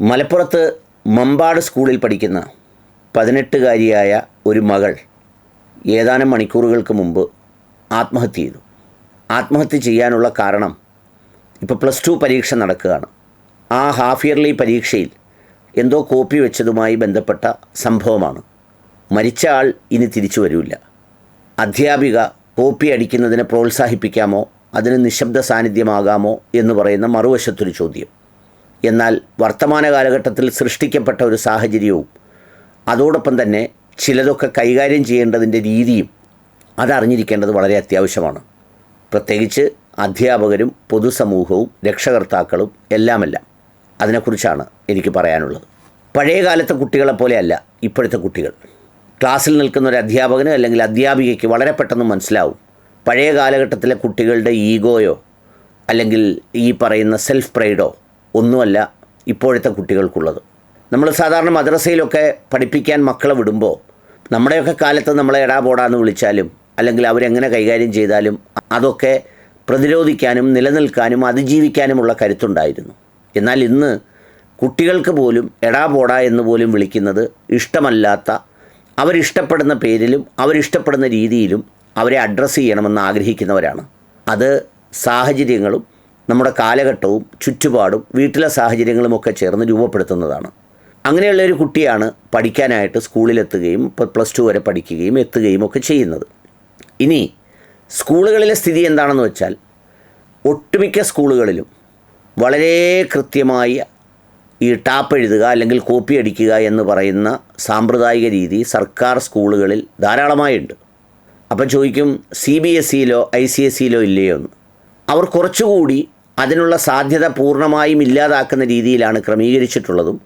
മലപ്പുറത്ത് മമ്പാട് സ്കൂളിൽ പഠിക്കുന്ന പതിനെട്ടുകാരിയായ ഒരു മകൾ ഏതാനും മണിക്കൂറുകൾക്ക് മുമ്പ് ആത്മഹത്യ ചെയ്തു. ആത്മഹത്യ ചെയ്യാനുള്ള കാരണം ഇപ്പോൾ പ്ലസ് ടു പരീക്ഷ നടക്കുകയാണ്. ആ ഹാഫ് ഇയർലി പരീക്ഷയിൽ എന്തോ കോപ്പി വെച്ചതുമായി ബന്ധപ്പെട്ട സംഭവമാണ്. മരിച്ച ആൾ ഇനി തിരിച്ചു വരില്ല. അധ്യാപിക കോപ്പി അടിക്കുന്നതിനെ പ്രോത്സാഹിപ്പിക്കാമോ? അതിന് നിശബ്ദ സാന്നിധ്യമാകാമോ എന്ന് പറയുന്ന മറുവശത്തൊരു ചോദ്യം. എന്നാൽ വർത്തമാന കാലഘട്ടത്തിൽ സൃഷ്ടിക്കപ്പെട്ട ഒരു സാഹചര്യവും അതോടൊപ്പം തന്നെ ചിലതൊക്കെ കൈകാര്യം ചെയ്യേണ്ടതിന്റെ രീതിയും അതറിഞ്ഞിരിക്കേണ്ടത് വളരെ അത്യാവശ്യമാണ്. പ്രത്യേകിച്ച് അധ്യാപകരും പൊതുസമൂഹവും രക്ഷകർത്താക്കളും എല്ലാമെല്ലാം അതിനെക്കുറിച്ചാണ് എനിക്ക് പറയാനുള്ളത്. പഴയ കാലത്തെ കുട്ടികളെ പോലെയല്ല ഇപ്പോഴത്തെ കുട്ടികൾ. ക്ലാസ്സിൽ നിൽക്കുന്ന ഒരു അധ്യാപകന് അല്ലെങ്കിൽ അധ്യാപികയ്ക്ക് വളരെ പെട്ടെന്ന് മനസ്സിലാവും പഴയ കാലഘട്ടത്തിലെ കുട്ടികളുടെ ഈഗോയോ അല്ലെങ്കിൽ ഈ പറയുന്ന സെൽഫ് പ്രൈഡോ ഒന്നുമല്ല ഇപ്പോഴത്തെ കുട്ടികൾക്കുള്ളത്. നമ്മൾ സാധാരണ മദ്രസയിലൊക്കെ പഠിപ്പിക്കാൻ മക്കളെ വിടുമ്പോൾ നമ്മുടെയൊക്കെ കാലത്ത് നമ്മളെ എടാ പോടാന്ന് വിളിച്ചാലും അല്ലെങ്കിൽ അവരെങ്ങനെ കൈകാര്യം ചെയ്താലും അതൊക്കെ പ്രതിരോധിക്കാനും നിലനിൽക്കാനും അതിജീവിക്കാനുമുള്ള കരുത്തുണ്ടായിരുന്നു. എന്നാൽ ഇന്ന് കുട്ടികൾക്ക് പോലും എടാ പോടാ എന്ന് പോലും വിളിക്കുന്നത് ഇഷ്ടമല്ലാത്ത അവരിഷ്ടപ്പെടുന്ന പേരിലും അവരിഷ്ടപ്പെടുന്ന രീതിയിലും അവരെ അഡ്രസ്സ് ചെയ്യണമെന്ന് ആഗ്രഹിക്കുന്നവരാണ്. അത് സാഹചര്യങ്ങളും നമ്മുടെ കാലഘട്ടവും ചുറ്റുപാടും വീട്ടിലെ സാഹചര്യങ്ങളുമൊക്കെ ചേർന്ന് രൂപപ്പെടുത്തുന്നതാണ്. അങ്ങനെയുള്ള ഒരു കുട്ടിയാണ് പഠിക്കാനായിട്ട് സ്കൂളിലെത്തുകയും പ്ലസ് ടു വരെ പഠിക്കുകയും എത്തുകയും ഒക്കെ ചെയ്യുന്നത്. ഇനി സ്കൂളുകളിലെ സ്ഥിതി എന്താണെന്ന് വെച്ചാൽ ഒട്ടുമിക്ക സ്കൂളുകളിലും വളരെ കൃത്യമായ ഈ ടാപ്പ് എഴുതുക അല്ലെങ്കിൽ കോപ്പി അടിക്കുക എന്ന് പറയുന്ന സാമ്പ്രദായിക രീതി സർക്കാർ സ്കൂളുകളിൽ ധാരാളമായുണ്ട്. അപ്പം ചോദിക്കും സി ബി എസ് സിയിലോ ഐ സി എസ് സിയിലോ ഇല്ലയോ എന്ന് അവർ കുറച്ചുകൂടി അതിനുള്ള സാധ്യത പൂർണമായും ഇല്ലാതാക്കുന്ന രീതിയിലാണ് ക്രമീകരിച്ചിട്ടുള്ളതും.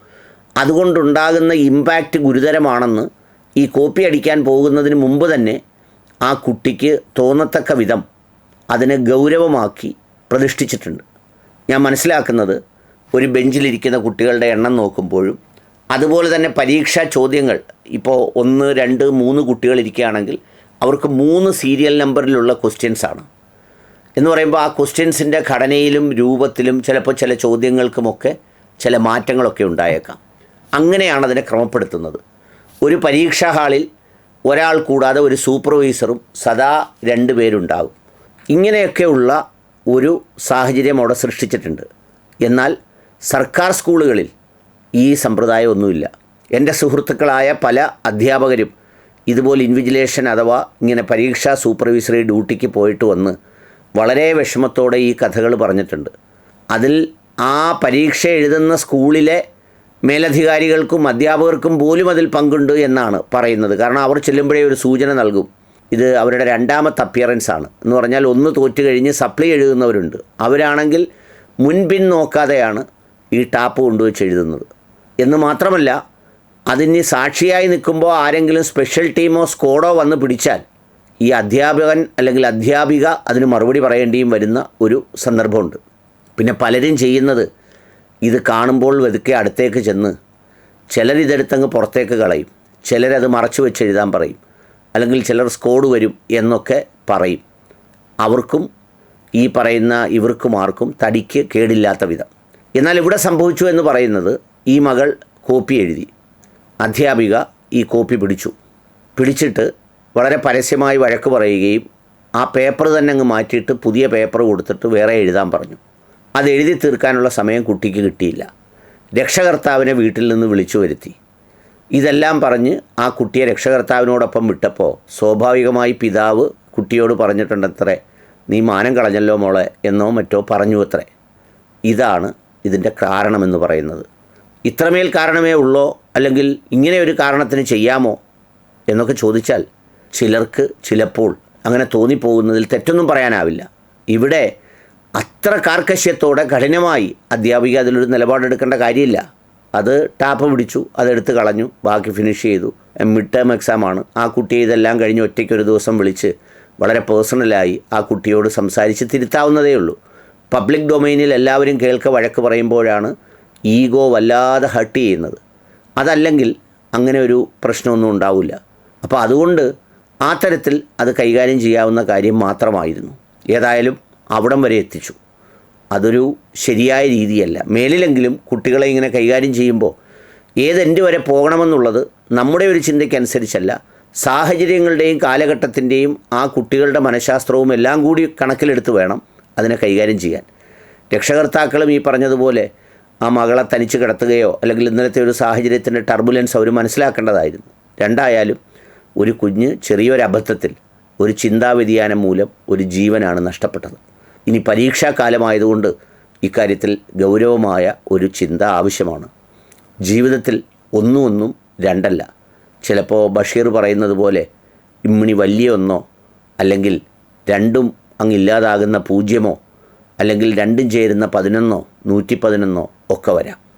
അതുകൊണ്ടുണ്ടാകുന്ന ഇമ്പാക്റ്റ് ഗുരുതരമാണെന്ന് ഈ കോപ്പി അടിക്കാൻ പോകുന്നതിന് മുമ്പ് തന്നെ ആ കുട്ടിക്ക് തോന്നത്തക്ക വിധം അതിനെ ഗൗരവമാക്കി പ്രതിഷ്ഠിച്ചിട്ടുണ്ട്. ഞാൻ മനസ്സിലാക്കുന്നത് ഒരു ബെഞ്ചിലിരിക്കുന്ന കുട്ടികളുടെ എണ്ണം നോക്കുമ്പോഴും അതുപോലെ തന്നെ പരീക്ഷാ ചോദ്യങ്ങൾ. ഇപ്പോൾ ഒന്ന് രണ്ട് മൂന്ന് കുട്ടികൾ ഇരിക്കുകയാണെങ്കിൽ അവർക്ക് മൂന്ന് സീരിയൽ നമ്പറിലുള്ള ക്വസ്റ്റ്യൻസാണ് എന്ന് പറയുമ്പോൾ ആ ക്വസ്റ്റ്യൻസിന്റെ ഘടനയിലും രൂപത്തിലും ചിലപ്പോൾ ചില ചോദ്യങ്ങൾക്കുമൊക്കെ ചില മാറ്റങ്ങളൊക്കെ ഉണ്ടായേക്കാം. അങ്ങനെയാണ് അതിനെ ക്രമപ്പെടുത്തുന്നത്. ഒരു പരീക്ഷാ ഹാളിൽ ഒരാൾ കൂടാതെ ഒരു സൂപ്പർവൈസറും സദാ രണ്ട് പേരുണ്ടാകും ഇങ്ങനെയൊക്കെയുള്ള ഒരു സാഹചര്യം അവിടെ സൃഷ്ടിച്ചിട്ടുണ്ട്. എന്നാൽ സർക്കാർ സ്കൂളുകളിൽ ഈ സമ്പ്രദായം ഒന്നുമില്ല എന്റെ സുഹൃത്തുക്കളായ പല അധ്യാപകരും ഇതുപോലെ ഇൻവിജിലേഷൻ അഥവാ ഇങ്ങനെ പരീക്ഷാ സൂപ്പർവൈസറി ഡ്യൂട്ടിക്ക് പോയിട്ട് വന്ന് വളരെ വിഷമത്തോടെ ഈ കഥകൾ പറഞ്ഞിട്ടുണ്ട്. അതിൽ ആ പരീക്ഷ എഴുതുന്ന സ്കൂളിലെ മേലധികാരികൾക്കും അധ്യാപകർക്കും പോലും അതിൽ പങ്കുണ്ട് എന്നാണ് പറയുന്നത്. കാരണം അവർ ചെല്ലുമ്പോഴേ ഒരു സൂചന നൽകും. ഇത് അവരുടെ രണ്ടാമത്തെ അപ്പിയറൻസ് ആണ്. എന്ന് പറഞ്ഞാൽ ഒന്ന് തോറ്റു കഴിഞ്ഞ് സപ്ലൈ എഴുതുന്നവരുണ്ട്. അവരാണെങ്കിൽ മുൻപിൻ നോക്കാതെയാണ് ഈ ടാപ്പ് കൊണ്ടുവച്ച് എഴുതുന്നത്. എന്ന് മാത്രമല്ല അതിന് സാക്ഷിയായി നിൽക്കുമ്പോൾ ആരെങ്കിലും സ്പെഷ്യൽ ടീമോ സ്കോഡോ വന്ന് പിടിച്ചാൽ ഈ അധ്യാപകൻ അല്ലെങ്കിൽ അധ്യാപിക അതിന് മറുപടി പറയേണ്ടിയും വരുന്ന ഒരു സന്ദർഭമുണ്ട്. പിന്നെ പലരും ചെയ്യുന്നത് ഇത് കാണുമ്പോൾ വെതുക്കെ അടുത്തേക്ക് ചെന്ന് ചിലരിതെടുത്തങ്ങ് പുറത്തേക്ക് കളയും. ചിലരത് മറച്ചു വെച്ച് എഴുതാൻ പറയും. അല്ലെങ്കിൽ ചിലർ സ്കോഡ് വരും എന്നൊക്കെ പറയും. അവർക്കും ഈ പറയുന്ന ഇവർക്കും ആർക്കും തടിക്ക് കേടില്ലാത്ത വിധം. എന്നാൽ ഇവിടെ സംഭവിച്ചു എന്ന് പറയുന്നത് ഈ മകൾ കോപ്പി എഴുതി. അധ്യാപിക ഈ കോപ്പി പിടിച്ചു. പിടിച്ചിട്ട് വളരെ പരസ്യമായി വഴക്ക് പറയുകയും ആ പേപ്പർ തന്നെ അങ്ങ് മാറ്റിയിട്ട് പുതിയ പേപ്പർ കൊടുത്തിട്ട് വേറെ എഴുതാൻ പറഞ്ഞു. അത് എഴുതി തീർക്കാനുള്ള സമയം കുട്ടിക്ക് കിട്ടിയില്ല. രക്ഷകർത്താവിനെ വീട്ടിൽ നിന്ന് വിളിച്ചു വരുത്തി. ഇതെല്ലാം പറഞ്ഞ് ആ കുട്ടിയെ രക്ഷകർത്താവിനോടൊപ്പം വിട്ടപ്പോൾ സ്വാഭാവികമായി പിതാവ് കുട്ടിയോട് പറഞ്ഞിട്ടുണ്ടത്രേ നീ മാനം കളഞ്ഞല്ലോ മോളെ എന്നോ മറ്റോ പറഞ്ഞു അത്രേ. ഇതാണ് ഇതിന്റെ കാരണമെന്ന് പറയുന്നത്. ഇത്രമേൽ കാരണമേ ഉള്ളോ? അല്ലെങ്കിൽ ഇങ്ങനെ ഒരു കാരണത്തിന് ചെയ്യാമോ എന്നൊക്കെ ചോദിച്ചാൽ ചിലർക്ക് ചിലപ്പോൾ അങ്ങനെ തോന്നിപ്പോകുന്നതിൽ തെറ്റൊന്നും പറയാനാവില്ല. ഇവിടെ അത്ര കാർക്കശ്യത്തോടെ കഠിനമായി അധ്യാപിക അതിലൊരു നിലപാടെടുക്കേണ്ട കാര്യമില്ല. അത് ടാപ്പ് പിടിച്ചു അതെടുത്ത് കളഞ്ഞു ബാക്കി ഫിനിഷ് ചെയ്തു. മിഡ് ടേം എക്സാമാണ് ആ കുട്ടിയെ ഇതെല്ലാം കഴിഞ്ഞ് ഒറ്റയ്ക്ക് ഒരു ദിവസം വിളിച്ച് വളരെ പേഴ്സണലായി ആ കുട്ടിയോട് സംസാരിച്ച് തിരുത്താവുന്നതേ ഉള്ളൂ. പബ്ലിക് ഡൊമൈനിൽ എല്ലാവരും കേൾക്ക വഴക്ക് പറയുമ്പോഴാണ് ഈഗോ വല്ലാതെ ഹർട്ട് ചെയ്യുന്നത്. അതല്ലെങ്കിൽ അങ്ങനെ ഒരു പ്രശ്നമൊന്നും ഉണ്ടാവില്ല. അപ്പോൾ അതുകൊണ്ട് ആ തരത്തിൽ അത് കൈകാര്യം ചെയ്യാവുന്ന കാര്യം മാത്രമായിരുന്നു. ഏതായാലും അവിടം വരെ എത്തിച്ചു. അതൊരു ശരിയായ രീതിയല്ല. മേലിലെങ്കിലും കുട്ടികളെ ഇങ്ങനെ കൈകാര്യം ചെയ്യുമ്പോൾ ഏതെന്റെ വരെ പോകണമെന്നുള്ളത് നമ്മുടെ ഒരു ചിന്തയ്ക്കനുസരിച്ചല്ല. സാഹചര്യങ്ങളുടെയും കാലഘട്ടത്തിന്റെയും ആ കുട്ടികളുടെ മനഃശാസ്ത്രവും എല്ലാം കൂടി കണക്കിലെടുത്ത് വേണം അതിനെ കൈകാര്യം ചെയ്യാൻ. രക്ഷകർത്താക്കളും ഈ പറഞ്ഞതുപോലെ ആ മകളെ തനിച്ച് കിടത്തുകയോ അല്ലെങ്കിൽ ഇന്നലത്തെ ഒരു സാഹചര്യത്തിന്റെ ടർബുലൻസ് അവർ മനസ്സിലാക്കേണ്ടതായിരുന്നു. രണ്ടായാലും ഒരു കുഞ്ഞ് ചെറിയൊരു അബദ്ധത്തിൽ ഒരു ചിന്താ വ്യതിയാനം മൂലം ഒരു ജീവനാണ് നഷ്ടപ്പെട്ടത്. ഇനി പരീക്ഷാകാലമായതുകൊണ്ട് ഇക്കാര്യത്തിൽ ഗൗരവമായ ഒരു ചിന്ത ആവശ്യമാണ്. ജീവിതത്തിൽ ഒന്നും ഒന്നും രണ്ടല്ല. ചിലപ്പോൾ ബഷീർ പറയുന്നത് പോലെ ഇമ്മിണി വലിയ ഒന്നോ അല്ലെങ്കിൽ രണ്ടും അങ്ങില്ലാതാകുന്ന പൂജ്യമോ അല്ലെങ്കിൽ രണ്ടും ചേരുന്ന പതിനൊന്നോ നൂറ്റി പതിനൊന്നോ ഒക്കെ വരാം.